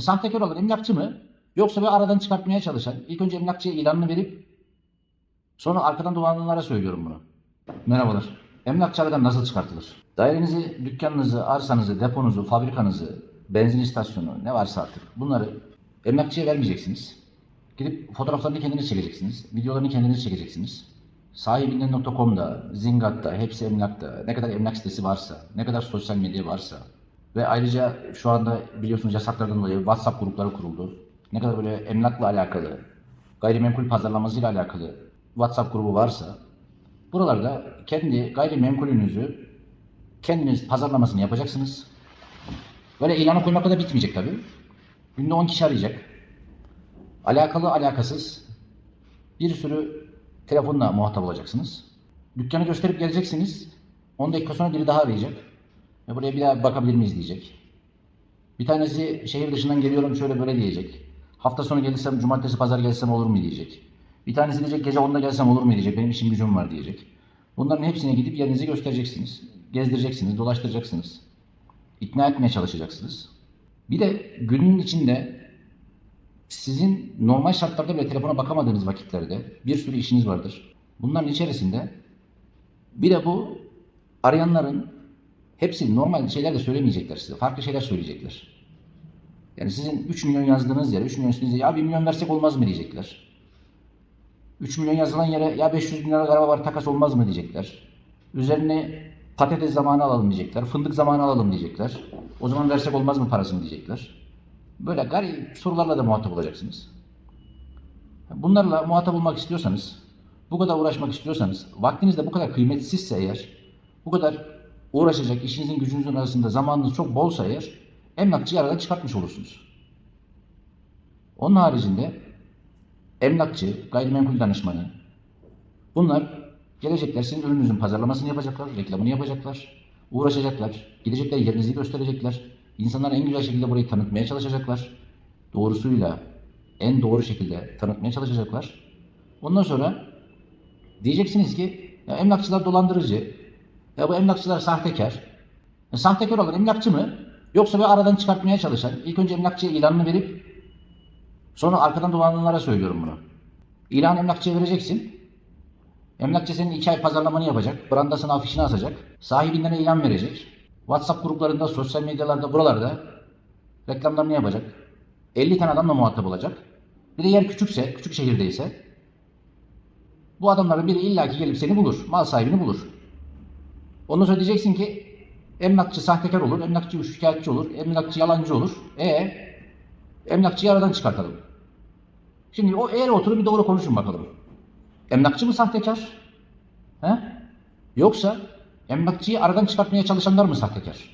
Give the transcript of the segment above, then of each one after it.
Sahtekar olan emlakçı mı? Yoksa bir aradan çıkartmaya çalışan, ilk önce emlakçıya ilanını verip sonra arkadan dolananlara söylüyorum bunu. Merhabalar. Emlakçı aradan nasıl çıkartılır? Dairenizi, dükkanınızı, arsanızı, deponuzu, fabrikanızı, benzin istasyonu ne varsa artık bunları emlakçıya vermeyeceksiniz. Gidip fotoğraflarını kendiniz çekeceksiniz. Videolarını kendiniz çekeceksiniz. Sahibinden.com'da, Zingat'ta, hepsi emlakta, ne kadar emlak sitesi varsa, ne kadar sosyal medya varsa ve ayrıca şu anda biliyorsunuz yasaklardan dolayı WhatsApp grupları kuruldu. Ne kadar böyle emlakla alakalı, gayrimenkul pazarlamasıyla alakalı WhatsApp grubu varsa buralarda kendi gayrimenkulünüzü kendiniz pazarlamasını yapacaksınız. Böyle ilanı koymakla da bitmeyecek tabii. Günde 10 kişi arayacak. Alakalı alakasız bir sürü telefonla muhatap olacaksınız. Dükkanı gösterip geleceksiniz. 10 dakika sonra biri daha arayacak. Ve buraya bir daha bakabilir miyiz diyecek. Bir tanesi şehir dışından geliyorum şöyle böyle diyecek. Hafta sonu gelirsem, cumartesi pazar gelsem olur mu diyecek. Bir tanesi diyecek gece 10'da gelsem olur mu diyecek. Benim işim gücüm var diyecek. Bunların hepsine gidip yerinizi göstereceksiniz. Gezdireceksiniz, dolaştıracaksınız. İkna etmeye çalışacaksınız. Bir de günün içinde sizin normal şartlarda bile telefona bakamadığınız vakitlerde bir sürü işiniz vardır. Bunların içerisinde bir de bu arayanların hepsi normal şeyler de söylemeyecekler size. Farklı şeyler söyleyecekler. Yani sizin 3 milyon yazdığınız yere 3 milyon üstünüze ya 1 milyon versek olmaz mı diyecekler. 3 milyon yazılan yere ya 500 bin lira araba var takas olmaz mı diyecekler. Üzerine patates zamanı alalım diyecekler. Fındık zamanı alalım diyecekler. O zaman versek olmaz mı parasını diyecekler. Böyle garip sorularla da muhatap olacaksınız. Bunlarla muhatap olmak istiyorsanız, bu kadar uğraşmak istiyorsanız, vaktiniz de bu kadar kıymetsizse eğer, bu kadar uğraşacak işinizin gücünüzün arasında zamanınız çok bolsa eğer, emlakçıyı aradan çıkartmış olursunuz. Onun haricinde emlakçı, gayrimenkul danışmanı, bunlar gelecekler sizin ürününüzün pazarlamasını yapacaklar, reklamını yapacaklar, uğraşacaklar, gidecekler yerinizi gösterecekler, insanlara en güzel şekilde burayı tanıtmaya çalışacaklar, doğrusuyla en doğru şekilde tanıtmaya çalışacaklar. Ondan sonra diyeceksiniz ki ya emlakçılar dolandırıcı, ya bu emlakçılar sahtekar. Ya sahtekar olan emlakçı mı? Yoksa bir aradan çıkartmaya çalışan, ilk önce emlakçıya ilanını verip sonra arkadan dolananlara söylüyorum bunu. İlan emlakçıya vereceksin. Emlakçı senin iki ay pazarlamanı yapacak. Brandasını, afişini asacak. Sahibinden ilan verecek. WhatsApp gruplarında, sosyal medyalarda, buralarda reklamlarını yapacak. 50 tane adamla muhatap olacak. Bir de yer küçükse, küçük şehirdeyse bu adamların biri illaki gelip seni bulur. Mal sahibini bulur. Ondan sonra diyeceksin ki emlakçı sahtekar olur, emlakçı şikayetçi olur, emlakçı yalancı olur. E emlakçıyı aradan çıkartalım. Şimdi o eğer oturup bir doğru konuşun bakalım. Emlakçı mı sahtekar? He? Yoksa emlakçıyı aradan çıkartmaya çalışanlar mı sahtekar?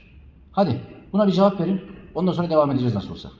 Hadi buna bir cevap verin. Ondan sonra devam edeceğiz nasıl olsa.